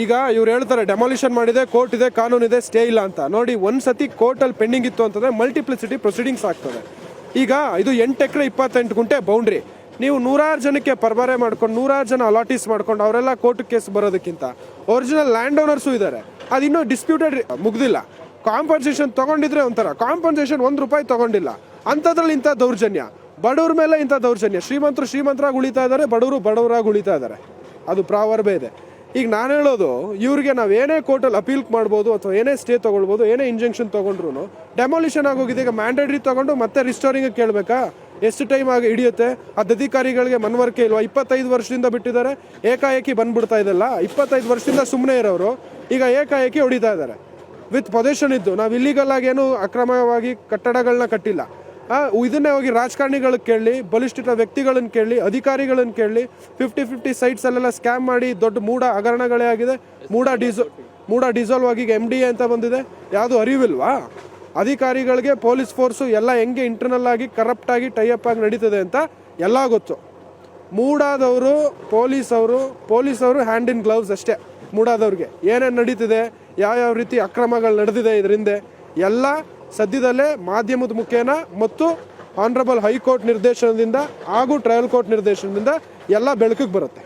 ಈಗ ಇವ್ರು ಹೇಳ್ತಾರೆ ಡೆಮಾಲಿಷನ್ ಮಾಡಿದೆ ಕೋರ್ಟ್ ಇದೆ, ಕಾನೂನು ಇದೆ ಸ್ಟೇ ಇಲ್ಲ ಅಂತ. ನೋಡಿ, ಒಂದ್ಸತಿ ಕೋರ್ಟ್ ಕೋರ್ಟಲ್ಲಿ ಪೆಂಡಿಂಗ್ ಇತ್ತು ಅಂತಂದ್ರೆ ಮಲ್ಟಿಪ್ಲಿಸಿಟಿ ಪ್ರೊಸೀಡಿಂಗ್ಸ್ ಆಗ್ತದೆ. ಈಗ ಇದು ಎಂಟು ಎಕರೆ ಇಪ್ಪತ್ತೆಂಟು ಗುಂಟೆ ಬೌಂಡ್ರಿ ನೀವು ನೂರಾರು ಜನಕ್ಕೆ ಪರ್ಬಾರೆ ಮಾಡ್ಕೊಂಡು, ನೂರಾರು ಜನ ಅಲಾಟೀಸ್ ಮಾಡ್ಕೊಂಡು, ಅವರೆಲ್ಲ ಕೋರ್ಟ್ ಕೇಸ್ ಬರೋದಕ್ಕಿಂತ ಒರಿಜಿನಲ್ ಲ್ಯಾಂಡ್ ಓನರ್ಸು ಇದ್ದಾರೆ ಅದು ಇನ್ನೂ ಡಿಸ್ಪ್ಯೂಟೆಡ್ ಮುಗ್ದಿಲ್ಲ. ಕಾಂಪನ್ಸೇಷನ್ ತಗೊಂಡಿದ್ರೆ ಒಂಥರ ಕಾಂಪನ್ಸೇಷನ್ ಒಂದು ರೂಪಾಯಿ ತಗೊಂಡಿಲ್ಲ. ಅಂಥದ್ರಲ್ಲಿ ಇಂಥ ದೌರ್ಜನ್ಯ. ಬಡವ್ರ ಮೇಲೆ ಇಂಥ ದೌರ್ಜನ್ಯ. ಶ್ರೀಮಂತರು ಶ್ರೀಮಂತರಾಗಿ ಉಳಿತಾ ಇದ್ದಾರೆ ಬಡವರು ಬಡವರಾಗಿ ಉಳಿತಾ ಇದ್ದಾರೆ ಅದು ಪ್ರಾವರ್ಬೇ ಇದೆ. ಈಗ ನಾನು ಹೇಳೋದು, ಇವ್ರಿಗೆ ನಾವು ಏನೇ ಕೋರ್ಟಲ್ಲಿ ಅಪೀಲ್ ಮಾಡ್ಬೋದು ಅಥವಾ ಏನೇ ಸ್ಟೇ ತೊಗೊಳ್ಬೋದು, ಏನೇ ಇಂಜೆಕ್ಷನ್ ತೊಗೊಂಡ್ರು ಡೆಮಾಲಿಷನ್ ಆಗೋಗಿದೆ, ಈಗ ಮ್ಯಾಂಡೇಟ್ರಿ ತೊಗೊಂಡು ಮತ್ತೆ ರಿಸ್ಟೋರಿಂಗ್ ಕೇಳಬೇಕಾ? ಎಷ್ಟು ಟೈಮ್ ಆಗಿ ಹಿಡಿಯುತ್ತೆ? ಆ ಅಧಿಕಾರಿಗಳಿಗೆ ಮನವರಿಕೆ ಇಲ್ವಾ? ಇಪ್ಪತ್ತೈದು ವರ್ಷದಿಂದ ಬಿಟ್ಟಿದ್ದಾರೆ, ಏಕಾಏಕಿ ಬಂದ್ಬಿಡ್ತಾ ಇದೆಲ್ಲ. ಇಪ್ಪತ್ತೈದು ವರ್ಷದಿಂದ ಸುಮ್ಮನೆ ಇರೋರು, ಈಗ ಏಕಾಏಕಿ ಹೊಡಿತಾ ಇದ್ದಾರೆ. ವಿತ್ ಪೊಸಿಷನ್ ಇದ್ದು, ನಾವು ಇಲ್ಲಿಗಲ್ಲಾಗೇನು ಅಕ್ರಮವಾಗಿ ಕಟ್ಟಡಗಳನ್ನ ಕಟ್ಟಿಲ್ಲ. ಇದನ್ನೇ ಹೋಗಿ ರಾಜಕಾರಣಿಗಳು ಕೇಳಿ, ಬಲಿಷ್ಠಿತ ವ್ಯಕ್ತಿಗಳನ್ನ ಕೇಳಿ, ಅಧಿಕಾರಿಗಳನ್ನು ಕೇಳಿ ಫಿಫ್ಟಿ ಫಿಫ್ಟಿ ಸೈಟ್ಸ್ ಅಲ್ಲೆಲ್ಲ ಸ್ಕ್ಯಾಮ್ ಮಾಡಿ ದೊಡ್ಡ ಮೂಡ ಹಗರಣಗಳೇ ಆಗಿದೆ. ಮೂಡ ಡೀಸೆಲ್ ಮೂಡ ಡೀಸೆಲ್ ಆಗಿ ಎಂ ಡಿ ಎ ಅಂತ ಬಂದಿದೆ. ಯಾವುದು ಅರಿವಿಲ್ವಾ? ಅಧಿಕಾರಿಗಳಿಗೆ ಪೊಲೀಸ್ ಫೋರ್ಸು ಎಲ್ಲ ಹೆಂಗೆ ಇಂಟರ್ನಲ್ ಆಗಿ ಕರಪ್ಟ್ ಆಗಿ ಟೈಅಪ್ ಆಗಿ ನಡೀತದೆ ಅಂತ ಎಲ್ಲ ಗೊತ್ತು. ಮೂಡಾದವರು ಪೊಲೀಸ್ ಅವರು ಪೊಲೀಸ್ ಅವರು ಹ್ಯಾಂಡ್ ಇನ್ ಗ್ಲೌಸ್ ಅಷ್ಟೇ ಮೂಡಾದವ್ರಿಗೆ ಏನೇನು ನಡೀತಿದೆ, ಯಾವ್ಯಾವ ರೀತಿ ಅಕ್ರಮಗಳು ನಡೆದಿದೆ ಇದರಿಂದ, ಎಲ್ಲ ಸದ್ಯದಲ್ಲೇ ಮಾಧ್ಯಮದ ಮುಖೇನ ಮತ್ತು ಆನರಬಲ್ ಹೈಕೋರ್ಟ್ ನಿರ್ದೇಶನದಿಂದ ಹಾಗೂ ಟ್ರಯಲ್ ಕೋರ್ಟ್ ನಿರ್ದೇಶನದಿಂದ ಎಲ್ಲ ಬೆಳಕಿಗೆ ಬರುತ್ತೆ.